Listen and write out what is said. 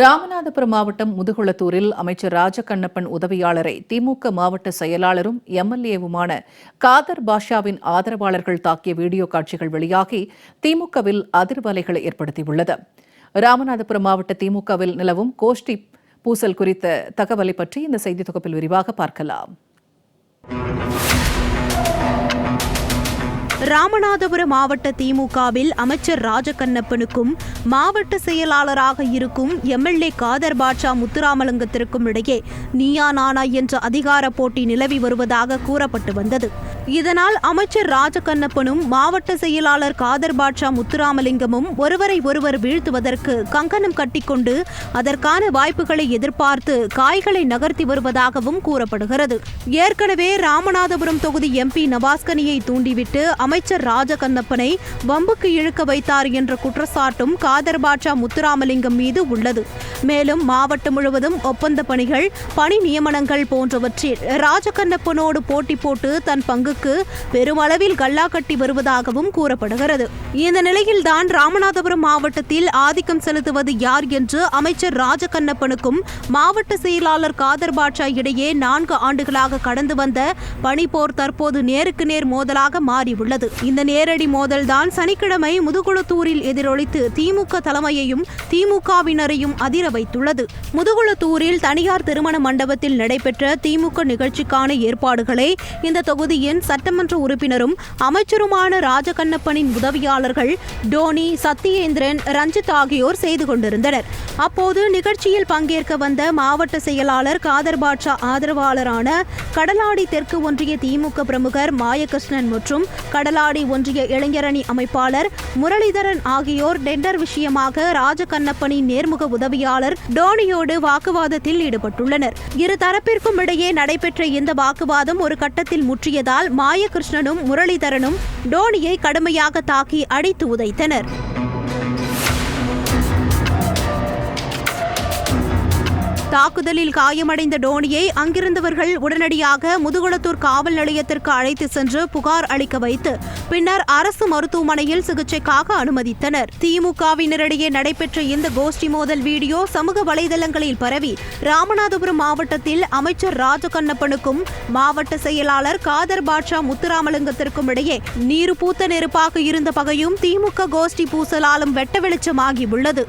ராமநாதபுரம் மாவட்டம் முதுகுளத்தூரில் அமைச்சர் ராஜகண்ணப்பன் உதவியாளரை திமுக மாவட்ட செயலாளரும் எம்எல்ஏவுமான காதர் பாஷாவின் ஆதரவாளர்கள் தாக்கிய வீடியோ காட்சிகள் வெளியாகி திமுகவில் அதிர்வலைகளை ஏற்படுத்தியுள்ளது. ராமநாதபுரம் மாவட்ட திமுகவில் நிலவும் கோஷ்டி பூசல் குறித்த தகவலை பற்றி இந்த செய்தி தொகுப்பில் விரிவாக பார்க்கலாம். ராமநாதபுரம் மாவட்ட திமுகவில் அமைச்சர் ராஜகண்ணப்பனுக்கும் மாவட்ட செயலாளராக இருக்கும் எம்எல்ஏ காதர் பாட்சா முத்துராமலிங்கத்திற்கும் இடையே நீயா நானா என்ற அதிகார போட்டி நிலவி வருவதாக கூறப்பட்டு வந்தது. இதனால் அமைச்சர் ராஜகண்ணப்பனும் மாவட்ட செயலாளர் காதர் பாட்சா முத்துராமலிங்கமும் ஒருவரை ஒருவர் வீழ்த்துவதற்கு கங்கணம் கட்டிக்கொண்டு அதற்கான வாய்ப்புகளை எதிர்பார்த்து காய்களை நகர்த்தி வருவதாகவும் கூறப்படுகிறது. ஏற்கனவே ராமநாதபுரம் தொகுதி எம்பி நவாஸ்கனியை தூண்டிவிட்டு அமைச்சர் அமைச்சர் ராஜகந்தப்பனை வம்புக்கு இழுக்க வைத்தார் என்ற குற்றச்சாட்டும் காதர் பாட்சா முத்துராமலிங்கம் மீது உள்ளது. மேலும் மாவட்டம் முழுவதும் ஒப்பந்த பணிகள் பணி நியமனங்கள் போன்றவற்றில் ராஜகண்ணப்பனோடு போட்டி போட்டு தன் பங்குக்கு பெருமளவில் கல்லா கட்டி வருவதாகவும் கூறப்படுகிறது. இந்த நிலையில்தான் ராமநாதபுரம் மாவட்டத்தில் ஆதிக்கம் செலுத்துவது யார் என்று அமைச்சர் ராஜகண்ணப்பனுக்கும் மாவட்ட செயலாளர் காதர் பாட்சா இடையே நான்கு ஆண்டுகளாக கடந்து வந்த பனிப்போர் தற்போது நேருக்கு நேர் மோதலாக மாறியுள்ளது. இந்த நேரடி மோதல்தான் சனிக்கிழமை முதுகுளத்தூரில் எதிரொலித்து திமுக தலைமையையும் திமுகவினரையும் அதிர வைத்துள்ளது. முதுகுளத்தூரில் தனியார் திருமண மண்டபத்தில் நடைபெற்ற திமுக நிகழ்ச்சிக்கான ஏற்பாடுகளை இந்த தொகுதியின் சட்டமன்ற உறுப்பினரும் அமைச்சருமான ராஜகண்ணப்பனின் உதவியாளர்கள் டோனி சத்தியேந்திரன் ரஞ்சித் ஆகியோர் செய்து கொண்டிருந்தனர். அப்போது நிகழ்ச்சியில் பங்கேற்க வந்த மாவட்ட செயலாளர் காதர் பாட்சா ஆதரவாளரான கடலாடி தெற்கு ஒன்றிய திமுக பிரமுகர் மாயகிருஷ்ணன் மற்றும் கடலாடி ஒன்றிய இளைஞரணி அமைப்பாளர் முரளிதரன் ஆகியோர் டெண்டர் விஷயமாக ராஜகண்ணப்பனின் நேர்முக உதவியாளர் டோனியோடு வாக்குவாதத்தில் ஈடுபட்டுள்ளனர். இரு தரப்பிற்கும் இடையே நடைபெற்ற இந்த வாக்குவாதம் ஒரு கட்டத்தில் முற்றியதால் மாயகிருஷ்ணனும் முரளிதரனும் டோனியை கடுமையாக தாக்கி அடித்து உதைத்தனர். தாக்குதலில் காயமடைந்த டோனியை அங்கிருந்தவர்கள் உடனடியாக முதுகுளத்தூர் காவல் நிலையத்திற்கு அழைத்து சென்று புகார் அளிக்க வைத்து பின்னர் அரசு மருத்துவமனையில் சிகிச்சைக்காக அனுமதித்தனர். திமுகவினரிடையே நடைபெற்ற இந்த கோஷ்டி மோதல் வீடியோ சமூக வலைதளங்களில் பரவி ராமநாதபுரம் மாவட்டத்தில் அமைச்சர் ராஜகண்ணப்பனுக்கும் மாவட்ட செயலாளர் காதர் பாட்ஷா முத்துராமலிங்கத்திற்கும் இடையே நீரு பூத்த நெருப்பாக இருந்த பகையும் திமுக கோஷ்டி பூசலாலும் வெட்ட வெளிச்சமாகி உள்ளது.